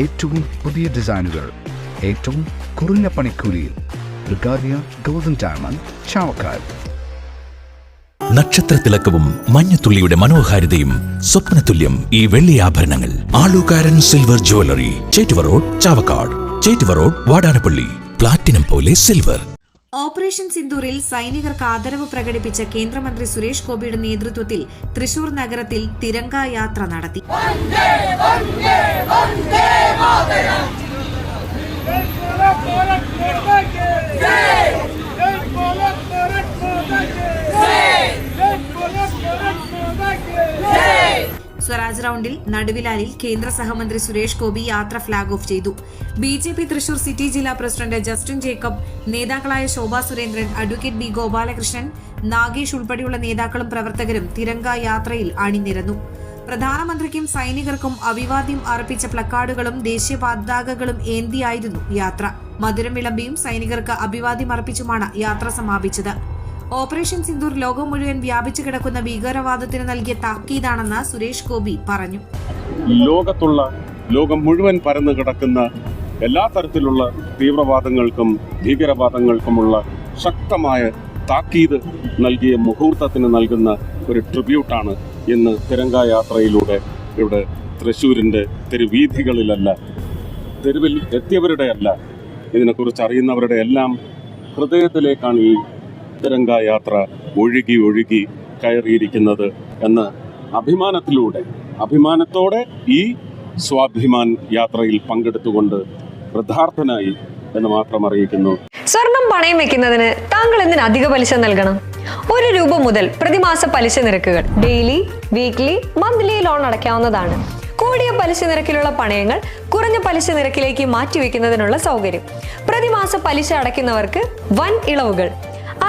ഏറ്റവും പുതിയ ഡിസൈനുകൾ ഏറ്റവും കുറഞ്ഞ പണിക്കൂലിയിൽ ബ്രിഗാദിയ ഗോൾഡൻ ഡയമണ്ട് ചാവക്കാട് നക്ഷത്രത്തിലക്കവും മഞ്ഞത്തുള്ളിയുടെ മനോഹാരിതയും സ്വപ്നതുല്യം ഈ വെള്ളി ആഭരണങ്ങൾ. Alukkaran silver jewellery Chettuva road Chavakkad. Chettuva road Vadanappally. Platinum പോലെ സിൽവർ. ഓപ്പറേഷൻ സിന്ദൂറിൽ സൈനികർക്ക് ആദരവ് പ്രകടിപ്പിച്ച കേന്ദ്രമന്ത്രി സുരേഷ് ഗോപിയുടെ നേതൃത്വത്തിൽ തൃശൂർ നഗരത്തിൽ തിരങ്കായാത്ര നടത്തി. സ്വരാജ് റൌണ്ടിൽ നടുവിലാലിൽ കേന്ദ്ര സഹമന്ത്രി സുരേഷ് ഗോപി യാത്ര ഫ്ളാഗ് ഓഫ് ചെയ്തു. B J P Thrissur city ജില്ലാ പ്രസിഡന്റ് ജസ്റ്റിൻ ജേക്കബ് നേതാക്കളായ ശോഭാ സുരേന്ദ്രൻ അഡ്വക്കേറ്റ് ബി ഗോപാലകൃഷ്ണൻ നാഗേഷ് ഉൾപ്പെടെയുള്ള നേതാക്കളും പ്രവർത്തകരും തിരങ്ക യാത്രയിൽ അണിനിരന്നു. പ്രധാനമന്ത്രിക്കും സൈനികർക്കും അഭിവാദ്യം അർപ്പിച്ച പ്ലക്കാർഡുകളും ദേശീയ പതാകകളും ഏന്തിയായിരുന്നു യാത്ര. മധുരം വിളമ്പിയും സൈനികർക്ക് അഭിവാദ്യം അർപ്പിച്ചുമാണ് യാത്ര സമാപിച്ചത്. ഓപ്പറേഷൻ സിന്ദൂർ ലോകം മുഴുവൻ വ്യാപിച്ചു കിടക്കുന്ന ഭീകരവാദത്തിന് നൽകിയ താക്കീതാണെന്ന് സുരേഷ് ഗോപി പറഞ്ഞു. ലോകത്തുള്ള ലോകം മുഴുവൻ പരന്നു കിടക്കുന്ന എല്ലാ തരത്തിലുള്ള തീവ്രവാദങ്ങൾക്കും ഭീകരവാദങ്ങൾക്കുമുള്ള ശക്തമായ താക്കീത് നൽകിയ മുഹൂർത്തത്തിന് നൽകുന്ന ഒരു ട്രിബ്യൂട്ടാണ് ഇന്ന് തിരങ്ക യാത്രയിലൂടെ ഇവിടെ തൃശ്ശൂരിന്റെ തെരുവീഥികളിലല്ല തെരുവിൽ എത്തിയവരുടെ അല്ല ഇതിനെക്കുറിച്ച് അറിയുന്നവരുടെ എല്ലാം ഹൃദയത്തിലേക്കാണ് ഈ തിരങ്ക യാത്ര ഒഴുകി ഒഴുകി കയറിയിരിക്കുന്നത് എന്ന് അഭിമാനത്തിലൂടെ അഭിമാനത്തോടെ ഈ സ്വാഭിമാൻ യാത്രയിൽ പങ്കെടുത്തുകൊണ്ട് കൃതാർത്ഥനായി എന്ന് മാത്രം അറിയിക്കുന്നു. സ്വർണം പണയം വെക്കുന്നതിന് താങ്കൾ എന്തിന് അധിക പലിശ നൽകണം? ഒരു രൂപ മുതൽ പ്രതിമാസ പലിശ നിരക്കുകൾ ഡെയിലി വീക്ക്ലി മന്ത്ലി ലോൺ അടയ്ക്കാവുന്നതാണ്. കൂടിയ പലിശ നിരക്കിലുള്ള പണയങ്ങൾ കുറഞ്ഞ പലിശ നിരക്കിലേക്ക് മാറ്റിവെക്കുന്നതിനുള്ള സൗകര്യം. പ്രതിമാസ പലിശ അടയ്ക്കുന്നവർക്ക് വൻ ഇളവുകൾ.